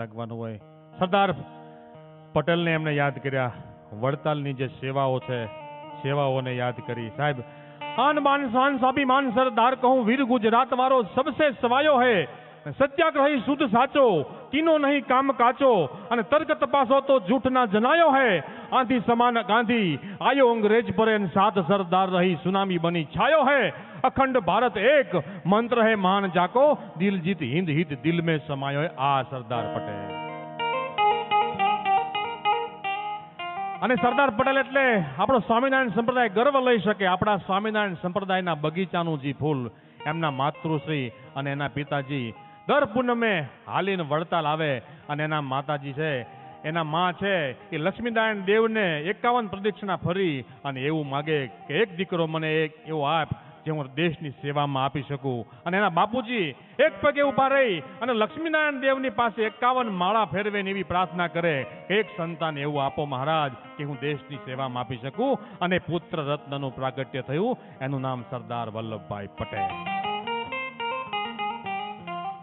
લાગવાનું હોય. સરદાર પટેલને એમને યાદ કર્યા. વડતાલની જે સેવાઓ છે, સેવાઓને યાદ કરી. સાહેબ, આન માન શાન સ્વાભિમાન સરદાર કહું, વીર ગુજરાત વાળો સબસે સવાયો હે. સત્યાગ્રહી શુદ્ધ સાચો. કીનો નહીં કામ કાચો અને તર્ક તપાસો તો જૂઠના જનાયો હે આંધી સમાન ગાંધી આયો અંગ્રેજ પર સાત સરદાર રહી સુનામી બની છાયો હે અખંડ ભારત એક મંત્ર હે મહાન જાકો દિલ જીત હિત દિલ में સમાયો આ સરદાર પટેલ અને સરદાર પટેલ એટલે આપણો સ્વામિનારાયણ સંપ્રદાય ગર્વ લઈ શકે આપણા સ્વામિનારાયણ સંપ્રદાયના બગીચાનું જે ફૂલ, એમના માતૃશ્રી અને એના પિતાજી દર પૂનમે હાલીને વડતાલ આવે અને એના માતાજી છે, એના માં છે, એ લક્ષ્મીનારાયણ દેવને એકાવન પ્રદક્ષિણા ફરી અને એવું માગે કે એક દીકરો મને એક એવો આપ જે હું દેશની સેવામાં આપી શકું. અને એના બાપુજી એક પગે ઊભા રહી અને લક્ષ્મીનારાયણ દેવની પાસે એકાવન માળા ફેરવે એવી પ્રાર્થના કરે એક સંતાન એવું આપો મહારાજ કે હું દેશની સેવામાં આપી શકું. અને પુત્ર રત્નનું પ્રાગટ્ય થયું. એનું નામ સરદાર વલ્લભભાઈ પટેલ.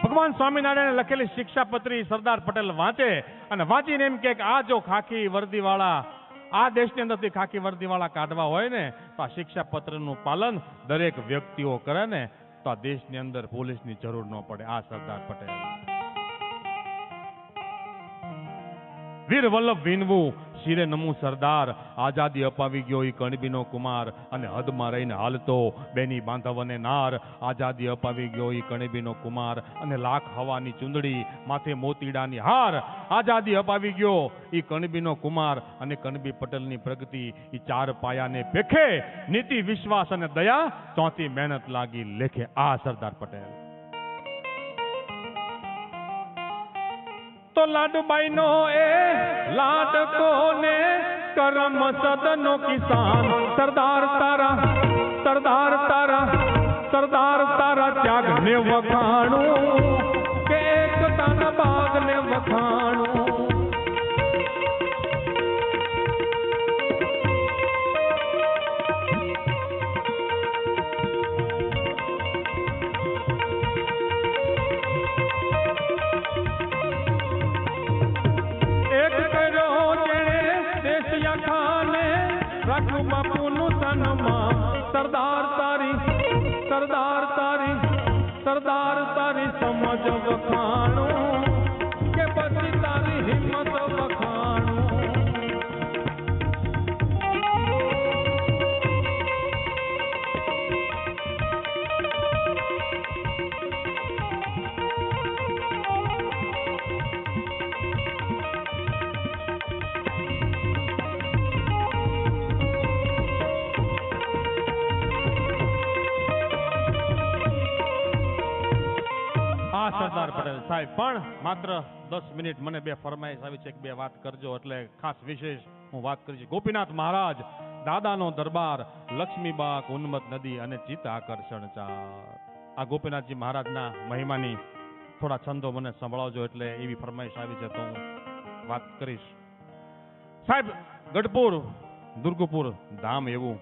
ભગવાન સ્વામિનારાયણે લખેલી શિક્ષાપત્રી સરદાર પટેલ વાંચે અને વાંચીને એમ કે આ જો ખાખી વર્દીવાળા, આ દેશની અંદરથી ખાખી વર્દીવાળા કાઢવા હોય ને, તો આ શિક્ષાપત્રનું પાલન દરેક વ્યક્તિઓ કરે ને, તો આ દેશની અંદર પોલીસની જરૂર ન પડે. આ સરદાર પટેલ. વીર વલ્લભ વિનવું શિરે નમું સરદાર. આઝાદી અપાવી ગયો ઈ કણબીનો કુમાર અને હદમાં રહીને હાલતો બેની બાંધવને નાર. આઝાદી અપાવી ગયો ઈ કણબીનો કુમાર અને લાખ હવાની ચુંદડી માથે મોતીડાની હાર. આઝાદી અપાવી ગયો એ કણબીનો કુમાર અને કણબી પટેલની પ્રગતિ એ ચાર પાયાને પેખે નીતિ, વિશ્વાસ અને દયા ચોથી મહેનત લાગી લેખે આ સરદાર પટેલ. તો લાડુબાઈ નો એ લાડકો ને કરમ સદનો કિસાન સરદાર તારા સરદાર તારા સરદાર તારા ત્યાગ ને વખાણું કે એકતાના બાગ ને વખાણું એક રાખું બાપુનું સન્માન. સરદાર તારી સરદાર તારી સરદાર તારી સમજ વખાણું. આ સરદાર પટેલ સાહેબ પણ માત્ર દસ મિનિટ મને બે ફરમાઈશ આવી છે કે બે વાત કરજો એટલે ખાસ વિશેષ હું વાત કરીશ. ગોપીનાથ મહારાજ દાદાનો દરબાર લક્ષ્મીબાગ ઉન્મત નદી અને ચિત્ત આકર્ષણ ચાર. આ ગોપીનાથજી મહારાજના મહિમાની થોડા છંદો મને સંભળાવજો એટલે એવી ફરમાઈશ આવી છે તો હું વાત કરીશ. સાહેબ ગઢપુર દુર્ગપુર ધામ એવું.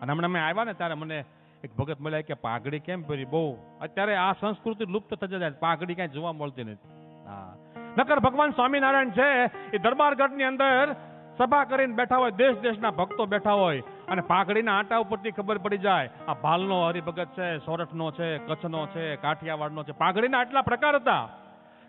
અને હમણાં મેં આવ્યા ને ત્યારે મને એક ભગત મળ્યા કે પાઘડી કેમ પહેરી? બહુ. અત્યારે આ સંસ્કૃતિ લુપ્ત થતી જાય પાઘડી કાંઈ જોવા મળતી નથી. હા. નકર ભગવાન સ્વામિનારાયણ છે, એ દરબારગઢની અંદર સભા કરીને બેઠા હોય, દેશ દેશના ભક્તો બેઠા હોય, અને પાઘડીના આટા ઉપરથી ખબર પડી જાય, આ ભાલનો હરિભગત છે, સોરઠનો છે, કચ્છનો છે, કાઠિયાવાડનો છે. પાઘડીના આટલા પ્રકાર હતા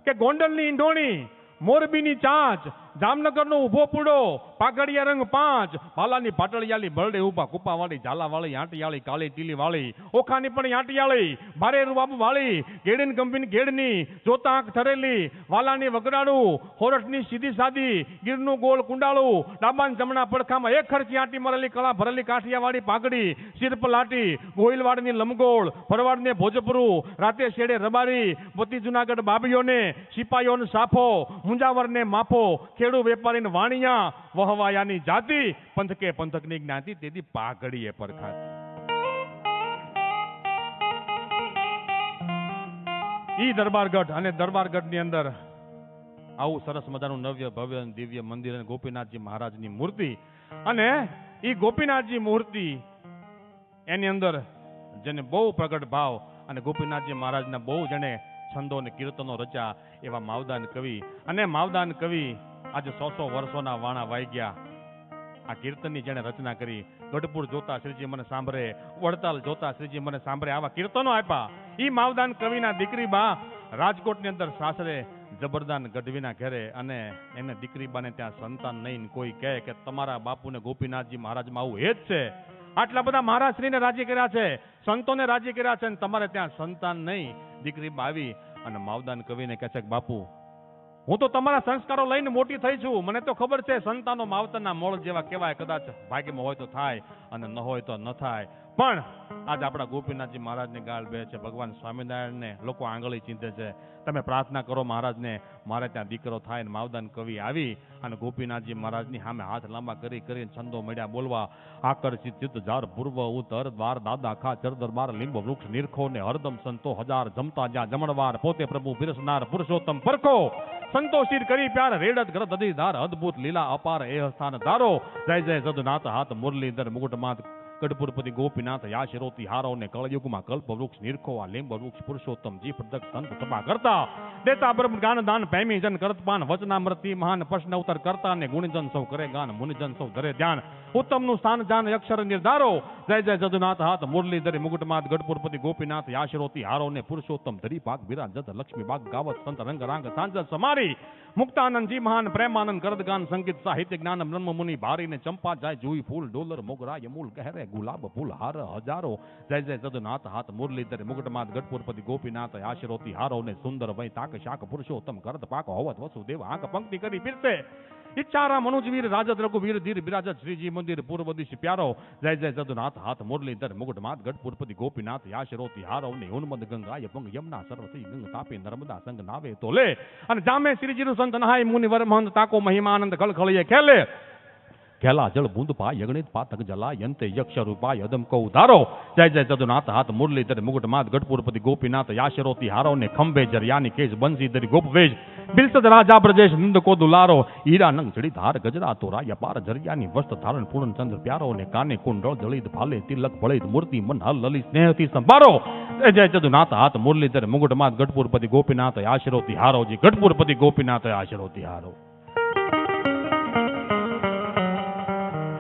કે ગોંડલની ઈંઢોણી મોરબીની ચાંચ, જામનગરનો ઊભો પૂડો પાઘડિયા રંગ પાંચ. ભાલાની પાટળિયાલી બરડે ઊભા કુપાવાળી, ઝાલાવાળી આંટિયાળી કાળી ટીલીવાળી, ઓખાની પણ આંટિયાળી ભારે રૂબાબુ વાળી ગેડીન ગંભીન ગેડની જોતા આંખ ઠરેલી વાલાની વગડાડું હોરઠની સીધી સાદી, ગીરનું ગોળ કુંડાળું, ડાબાન જમણા પડખામાં એક ખર્ચી આંટી મરેલી કળા ભરેલી કાઠિયાવાળી પાઘડી સિર લાટી, ગોહિલવાડની લમગોળ ભરવાડને ભોજપુરું, રાતે શેડે રબારી બધી જુનાગઢ બાબીઓને સિપાહીઓને સાફો, મુંજાવરને માફો, ખેડૂ વેપારીને વાણિયા વહવાયાની જાતિ, પંથકે પંથકની જ્ઞાતિ, તેથી પાઘડીએ પરખાતી. ઈ દરબારગઢ અને દરબારગઢની અંદર આવું સરસ મજાનું નવ્ય, ભવ્ય દિવ્ય મંદિર અને ગોપીનાથજી મહારાજની મૂર્તિ. અને ઈ ગોપીનાથજી મૂર્તિ એની અંદર જેને બહુ પ્રગટ ભાવ અને ગોપીનાથજી મહારાજના બહુ છ છંદો અને કીર્તનો રચ્યા એવા માવદાન કવિ. અને માવદાન કવિ આજે સો સો વર્ષોના વાણા વાઈ ગયા. આ કીર્તનની જેણે રચના કરી, ગઢપુર જોતા શ્રીજી મને સાંભળે, વડતાલ જોતા શ્રીજી મને સાંભળે, આવા કીર્તનો આપ્યા. ઈ માવદાન કવિના દીકરી બા રાજકોટની અંદર સાસરે જબરદાન ગઢવીના ઘરે અને એને દીકરી બાને ત્યાં સંતાન નહીં. કોઈ કહે કે તમારા બાપુને ગોપીનાથજી મહારાજમાં આવું જ છે. આટલા બધા મહારાજશ્રીને રાજી કર્યા છે. સંતોને રાજી કર્યા છે અને તમારે ત્યાં સંતાન નહીં. દીકરી બા આવી અને માવદાન કવિને કહે છે કે બાપુ હું તો તમારા સંસ્કારો લઈને મોટી થઈ છું. મને તો ખબર છે, સંતાનો માવતરના મોળ જેવા કહેવાય. કદાચ ભાગ્યમાં હોય તો થાય અને ન હોય તો ન થાય. પણ આજે આપણા ગોપીનાથજી મહારાજને ગાળ બે છે. ભગવાન સ્વામિનારાયણને લોકો આંગળી ચીંધે છે. તમે પ્રાર્થના કરો મહારાજને, મારે ત્યાં દીકરો થાય ને માવદાન કવિ આવી અને ગોપીનાથજી મહારાજની સામે હાથ લાંબા કરી કરીને છંદો મળ્યા બોલવા, આકર્ષિત ચિત્ત ઝાર પૂર્વ ઉત્તર દ્વાર દાદા ખા ચર દરબાર લીંબ વૃક્ષ નિરખો ને હરદમ સંતો હજાર જમતા જ્યાં જમણવાર પોતે પ્રભુ બિરસનાર પુરુષોત્તમ પરખો. સંતોષિત કરી પ્યાર રેડત ગ્રત અધિધાર અદભુત લીલા અપાર એ સ્થાન ધારો. જય જય સદનાથ હાથ મુરલીધર મુકુટમાત કડપુરપતિ ગોપીનાથ, યાશિરોતી હારો ને કળયુગમાં કલ્પ વૃક્ષ નિરખોવા લીંબ વૃક્ષ પુરુષોત્તમ જી પ્રદક સંત સભા કરતા. દેતા બ્રહ્મ ગાન દાન, પ્રેમી, જન, કરતપાન વચનામૃતિ મહાન, પ્રશ્ન ઉત્તર કરતા ને ગુણજન સૌ કરે ગાન, મુનિજન સૌ ધરે ધ્યાન. ઉત્તમનું સ્થાન જાન અક્ષર, નિર્ધારો. જય જય જદુનાથ હાથ, મુરલીધરી મુકુટમાત ગઢપુરપતિ ગોપીનાથ, યાશિરોતી હારો ને પુરુષોત્તમ ધરી ભાગ વિરાજત લક્ષ્મી બાગ ગાવત, સંત રંગ રાંગ સાંજ સમારી. મુક્તાનંદજી, મહાન, પ્રેમાનંદ, કરદગાન, સંગીત, સાહિત્ય જ્ઞાન બ્રહ્મ મુનિ ભારી ને ચંપા, જાય, જુઈ, ફૂલ, ડોલર, મોગરા, યમૂલ કહેરે ગુલાબ ફૂલ હાર હજારો જય જય સદનાથ હાથ મુરલીધર મુકુટમાત ગઢપુરપતિ ગોપીનાથ આશીરોતી હારો ને સુંદર વય તાક શાક પુરુષોત્તમ કરત પાક હોવત વસુદેવ આંખ પંક્તિ કરી ફિરશે ઈચ્છારા મનુજવીર રાજદ રઘુવીર ધીર બિરાજ શ્રીજી મંદિર પૂર્વ દિશ પ્યારો જય જય જદુનાથ હાથ મુરલીધર મુકુટમાત ગઢપુરપતિ ગોપીનાથ યાશરોતી હારવ ને ઉન્મદ ગંગા યપંગ યમના સર્વથી ગંગ તાપી નર્મદા સંગ નાવે તો લે અને જામે શ્રીજીનું સંત નહાય મુનિ વરમહંત તાકો મહિમાનંદ ખળખળીએ ખેલે ખેલા જળ બુંદ પા યગણિત પાતક જલા યંતે યક્ષ રૂપા યદમ કૌ ધારો જય જય જદુનાથ હાથ મુરલીધર માત ગઢપુરપતિ ગોપીનાથ યાશરોતી હારો ને ખંભે જરિયાની કેશ બંસીધરી ગોપવેશ બિલસદ રાજા બ્રજેશ નિંદ કો દુલારો હીરા નંગ જડી ધાર ગજરા તોરા યપાર જરિયાની વસ્ત ધારણ પૂર્ણ ચંદ્ર પ્યારો ને કાને કુંડળ જળિત ભાલે તિલક ભળિત મૂર્તિ મન હલ લલિત સ્નેહથી સંભારો. જય જય જદુનાથ હાથ મુરલીધર માત ગઢપુરપતિ ગોપીનાથ આશરોતી હારો જી ગઢપુરપતિ ગોપીનાથ યાશિરોતી હારો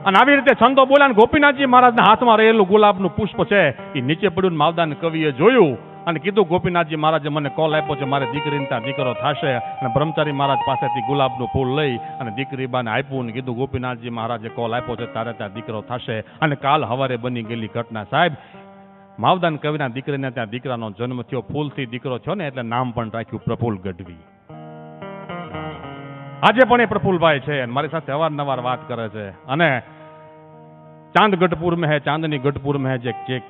અને આવી રીતે છંદો બોલ્યા ગોપીનાથજી મહારાજના હાથમાં રહેલું ગુલાબનું પુષ્પ છે એ નીચે પડ્યું માવદાન કવિએ જોયું અને કીધું, ગોપીનાથજી મહારાજે મને કોલ આપ્યો છે, મારે દીકરીને ત્યાં દીકરો થશે. અને બ્રહ્મચારી મહારાજ પાસેથી ગુલાબનું ફૂલ લઈ અને દીકરી બાને આપ્યું અને કીધું, ગોપીનાથજી મહારાજે કોલ આપ્યો છે, તારે ત્યાં દીકરો થશે. અને કાલ હવારે બની ગયેલી ઘટના સાહેબ માવદાન કવિના દીકરીને ત્યાં દીકરાનો જન્મ થયો, ફૂલથી દીકરો થયો ને એટલે નામ પણ રાખ્યું, પ્રફુલ ગઢવી. આજે પણ એ પ્રફુલભાઈ છે મારી સાથે અવારનવાર વાત કરે છે. અને ચાંદ ગઢપુર મેં ચાંદની ગઢપુર મેં જે જે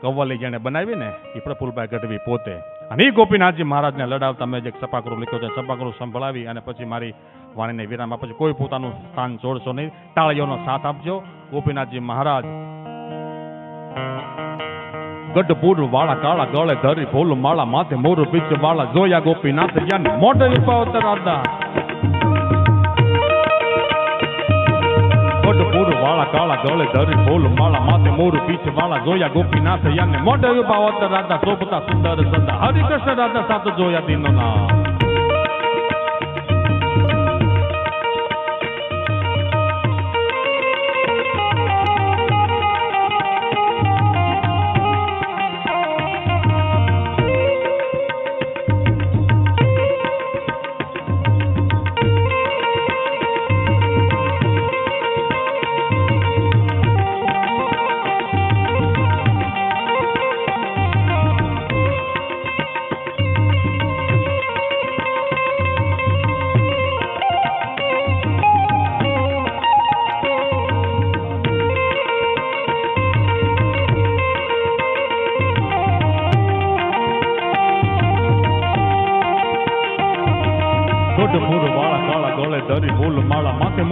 કવલી જેણે બનાવી ને, એ પ્રફુલભાઈ ગઢવી પોતે. અને એ ગોપીનાથજી મહારાજને લડાવતા મેં જે સપાકરો લખ્યો છે સપાકરો સંભળાવી અને પછી મારી વાણીને વિરામ આપે છે કોઈ પોતાનું સ્થાન છોડશો નહીં. તાળીઓનો સાથ આપજો. ગોપીનાથજી મહારાજ ગઢપુર વાળા કાળા ગળે ધરી ભોલ માળા માથે મોર પીછ વાળા જોયા ગોપીનાથ જ્ઞાન મોઢે રૂપા ઉતરાતા વાળા કાળા ગળે ધરી ફૂલ માળા માથે મોર પીછ વાળા જોયા ગોપીનાથ યાને મોઢે ઉપાવતર રાધા શોભતા સુંદર સદા હરિકૃષ્ણ રાધા સાથ જોયા દીનો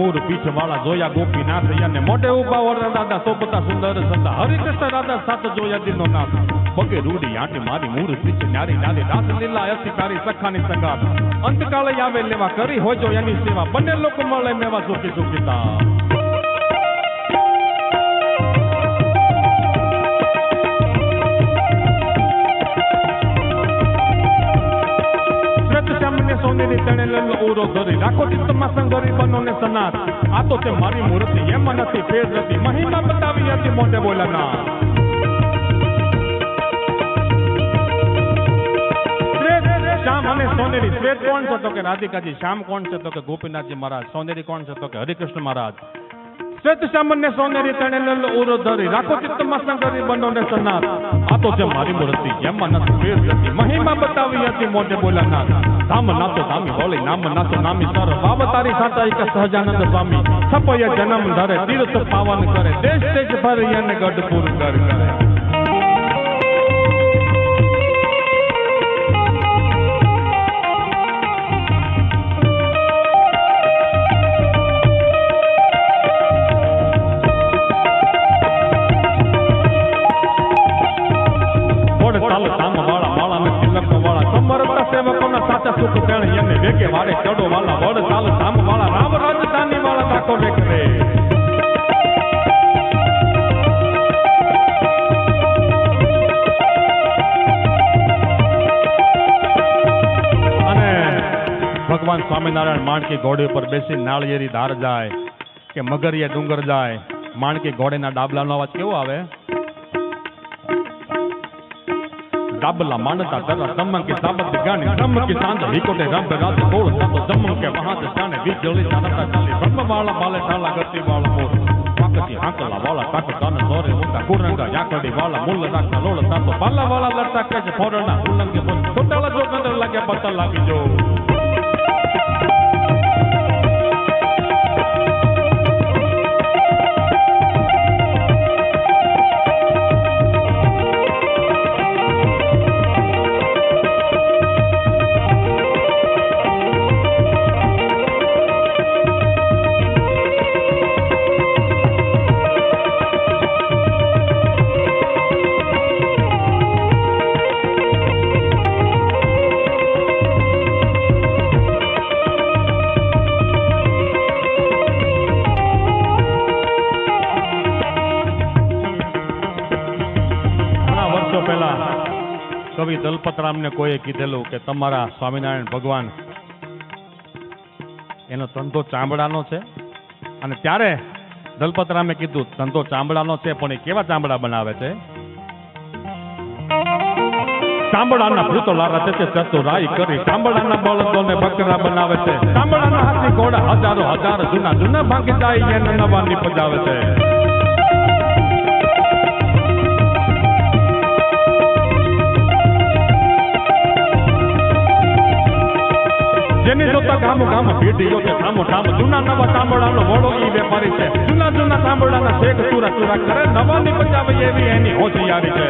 માળા માથે મોર પીછ વાળા જોયા ગોપીનાથ યાને મોઢે ઊભા વર દાદા સોપતા સુંદર સદા હરિકૃષ્ણ રાધા સાથ જોયા દિનો નાથ. પગે રૂડી આંટી મારી મૂર પીછ ન્યારી નારી રાત લીલા અસી તારી સખાની સંગાત અંતકાળે આવે લેવા કરી હોજો એની સેવા. બંને લોકો મળે મેવા સુખી સુખીતા ઉરો ધરી. રાખો ચિત્તમાં સંગરી બનો ને સનાત આ તો તે મારી મૂર્તિ, એમ નથી, ફેર નથી. મહિમા બતાવી હતી મોઢે બોલાના સોનેરી. શ્વેત કોણ છે તો કે રાધિકાજી? શ્યામ કોણ છે તો કે ગોપીનાથજી મહારાજ? સોનેરી કોણ છે તો કે હરિકૃષ્ણ મહારાજ? શ્વેત, શ્યામ ને સોનેરી તણે ઉરો ધરી. રાખો ચિત્તમાં સંગરી બનો ને સનાત આ તો છે મારી મૂર્તિ એમાં નથી ફેર નથી મહિમા બતાવી હતી મોઢે બોલાના ધામ નાતો ધામી હોળી, નામ નાતો નામી સર બાબ સાતા એક સહજાનંદ સ્વામી. છપય જન્મ ધરે, તીર્થ પાવન કરે. દેશ દેશ ભર યન ગઢપુર કર કરે સ્વામિનારાયણ માણકી ઘોડી ઉપર બેસી નાળિયેરી ધાર જાય કે મગરિયા ડુંગર જાય માણકી ઘોડીના ડાબલાનો અવાજ કેવો આવે? ડાબલા માંડતા તરા તમન કે સાબત ગાની ધમ કે સાંજ વિકોટે રંભ રાત કોળ સાતો જમમ કે વહાત જાણે વીજળી ચાલતા ચાલી બ્રહ્મ વાળા બાલે ઠાલા ગતિ વાળા મોર પાકતી હાંકલા વાળા તાક તાન દોરે મુંડા કુરંગા યાકડી વાળા મુલ્લ રાખતા લોળ તાતો પાલા વાળા લડતા કે છે, ફોરણા, ઉલ્લંઘે બોલ છોટાલા જો કંદર લાગે પતા લાગી જો. કવિ દલપતરામને કોઈએ કીધેલું કે તમારા સ્વામિનારાયણ ભગવાન એનો ધંધો ચામડાનો છે. અને ત્યારે દલપતરામે કીધું, ધંધો ચામડાનો છે, પણ એ કેવા ચામડા બનાવે છે? ચામડાના ભૂતોલા રચે છે ચતુરાઈ કરી, ચામડાના બળદોને બકરા બનાવે છે. ચામડાના હાથી ઘોડા હજારો, હજાર જૂના જૂના ભાંગી જાય એને નવા નીપજાવે છે. જેની જોતા ગામ ગામ પેઢીઓ છે સામો સામ જૂના નવા ચામડાનો મોડો ઈ વેપારી છે. જૂના જૂના ચામડાના શેખ ચૂરા ચૂરા કરે નવા નિપજાવે એવી એની હોશિયારી છે.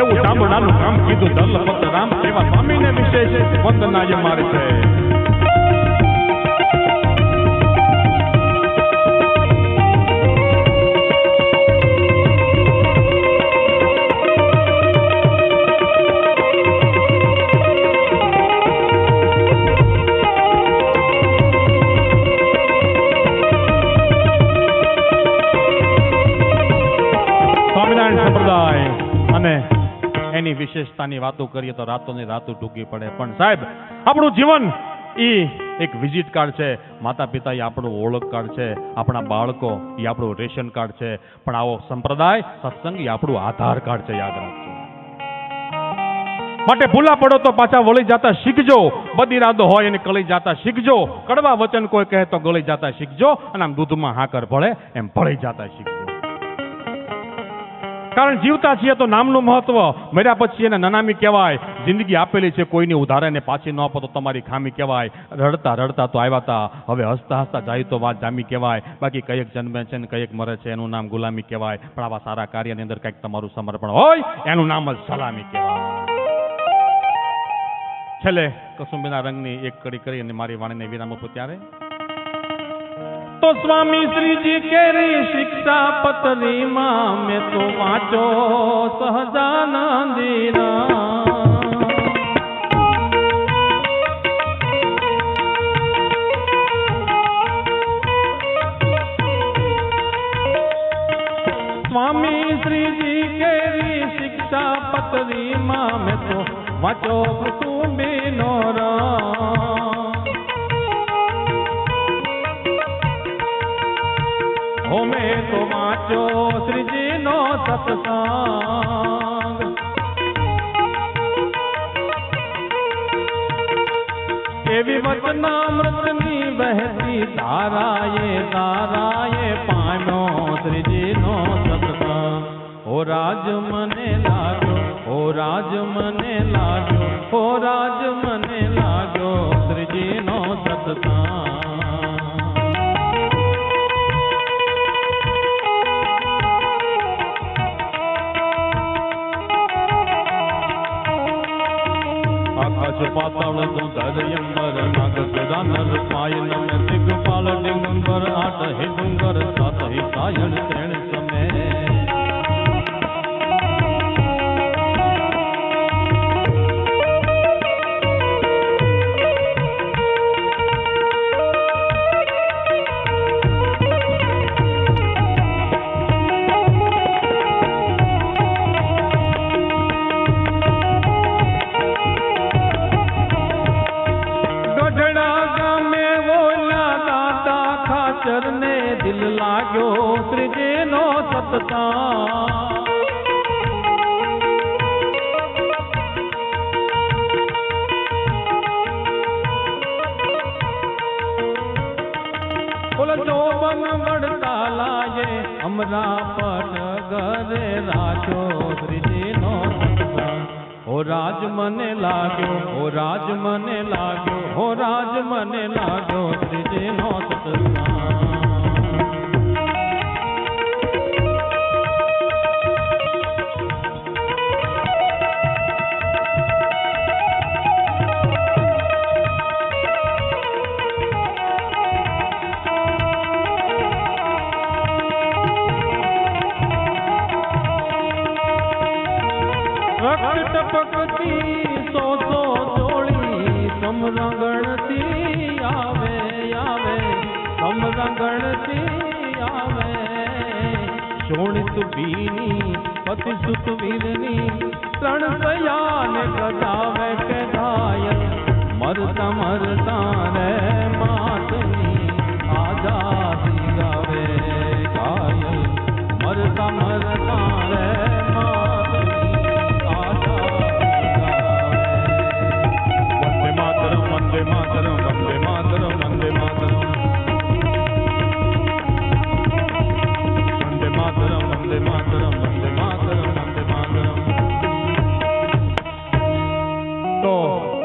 એવું ચામડાનું કામ કીધું દલપત રામ એવા સ્વામીને વિશેષ વંદનાય મારે છે. એની વિશેષતાની વાતો કરીએ તો રાતોની રાતો ટૂંકી પડે. પણ સાહેબ, આપણું જીવન એ એક વિઝિટ કાર્ડ છે. માતા પિતા એ આપણું ઓળખ કાર્ડ છે. આપણા બાળકો એ આપણું રેશન કાર્ડ છે. પણ આવો સંપ્રદાય, સત્સંગ એ આપણું આધાર કાર્ડ છે, યાદ રાખજો. માટે ભૂલા પડો તો પાછા વળી જાતા શીખજો. બદિરાદો હોય એને કળી જાતા શીખજો. કડવા વચન કોઈ કહે તો ગળી જાતા શીખજો. અને આમ દૂધમાં હાકર ભળે એમ ભળી જાતા શીખજો. કારણ જીવતા છીએ તો નામનું મહત્વ. મર્યા પછી એને નનામી કહેવાય. જિંદગી આપેલી છે, કોઈની ઉધારેને પાછી ન આપો તો તમારી ખામી કહેવાય. રડતા રડતા તો આવ્યા હતા હવે હસતા હસતા જાય તો વાત જામી કહેવાય. બાકી કયેક જન્મે છે ને કયેક મરે છે, એનું નામ ગુલામી કહેવાય. પણ આવા સારા કાર્યની અંદર કંઈક તમારું સમર્પણ હોય, એનું નામ જ સલામી કહેવાય. છેલ્લે કસુંબીના રંગની એક કડી કરી અને મારી વાણીને વિરામ આપો ત્યારે તો સ્વામી શ્રીજી કેરી શિક્ષા પતરીમાં મેં તો વાંચો સહજાનંદીના. સ્વામી શ્રીજી કેરી શિક્ષા પતરીમાં મેં તો વાંચો કુસુંબીનો રંગ સત્સંગ એવી વચનામૃતની વહેતી તારાએ તારાએ પામ્યો શ્રીજીનો સત્સંગ ઓ રાજ મને લાગ્યો ઓ રાજ મને લાગ્યો ઓ રાજ મને பார்த்தாலும் ததயம் வர நாகத்தான் நருமாயன் திக்கு பாலடி முன்பர் ஆட்ட ஹிடுங்கர் சாத்த ஹிதாயன் திரேண சமே રે રાજો ત્રીજીનો ઓ રાજ મને લાગ્યો, ઓ રાજ મને લાગ્યો, ઓ રાજ મને લાગ્યો ત્રીજીનો સતસંગ टपक टपकती सो सो जोड़ी सम रंगणती आवे आवे सम रंगणती आवे शोणित बीनी पति सुत विरनी तण बयान कदावे के दायन मरता मरता रे मात તો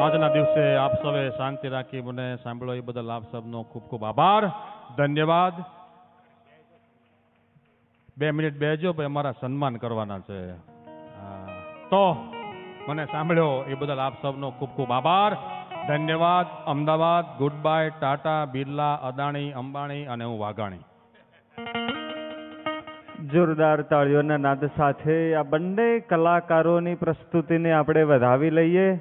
આજના દિવસે આપ સૌએ શાંતિ રાખી મને સાંભળો એ બદલ આપ સૌનો ખૂબ ખૂબ આભાર. ધન્યવાદ. બે મિનિટ બેજો, ભાઈ, અમારા સન્માન કરવાના છે. તો મને સાંભળ્યો એ બદલ આપ સૌનો ખૂબ ખૂબ આભાર. ધન્યવાદ. અમદાવાદ ગુડ બાય ટાટા, બિરલા, અદાણી, અંબાણી અને હું વાઘાણી. જોરદાર તાળીઓના નાદ સાથે આ બંને કલાકારોની પ્રસ્તુતિને આપણે વધાવી લઈએ.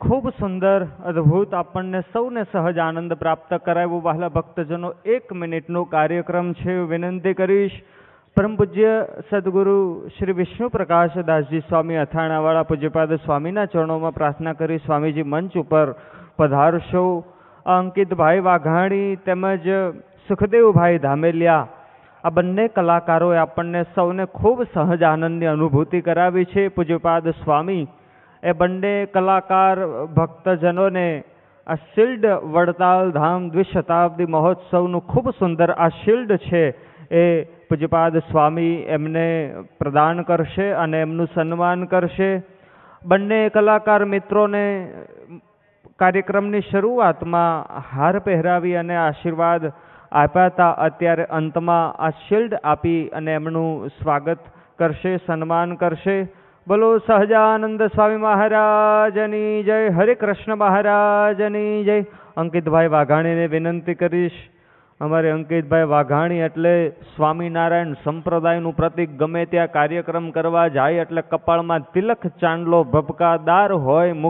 ખૂબ સુંદર, અદ્ભુત, આપણને સૌને સહજ આનંદ પ્રાપ્ત કરાવ્યો. વહાલા ભક્તજનો, એક મિનિટનો કાર્યક્રમ છે. વિનંતી કરીશ, પરમ પૂજ્ય સદગુરુ શ્રી વિષ્ણુ પ્રકાશ દાસજી સ્વામી અથાણાવાળા પૂજ્યપાદ સ્વામીના ચરણોમાં પ્રાર્થના કરી સ્વામીજી મંચ ઉપર પધારશો. અંકિતભાઈ વાઘાણી તેમજ સુખદેવભાઈ ધામેલિયા આ બંને કલાકારોએ આપણને સૌને ખૂબ સહજ આનંદની અનુભૂતિ કરાવી છે. પૂજ્યપાદ સ્વામી, એ બંને કલાકાર ભક્તજનોને આ શિલ્ડ વડતાલ ધામ દ્વિશતાબ્દી મહોત્સવનું ખૂબ સુંદર આ શિલ્ડ છે એ પૂજ્યપાદ સ્વામી એમને પ્રદાન કરશે અને એમનું સન્માન કરશે. બંને કલાકાર મિત્રોને કાર્યક્રમની શરૂઆતમાં હાર પહેરાવી અને આશીર્વાદ આપ્યા હતા અત્યારે અંતમાં આ શિલ્ડ આપી અને એમનું સ્વાગત કરશે, સન્માન કરશે. બોલો સહજાનંદ સ્વામી મહારાજની જય, હરે કૃષ્ણ મહારાજની જય. અંકિતભાઈ વાઘાણીને વિનંતી કરીશ. અમારે અંકિતભાઈ વાઘાણી એટલે સ્વામિનારાયણ સંપ્રદાયનું પ્રતિક ગમે ત્યાં કાર્યક્રમ કરવા જાય એટલે કપાળમાં તિલક ચાંદલો ભપકાદાર હોય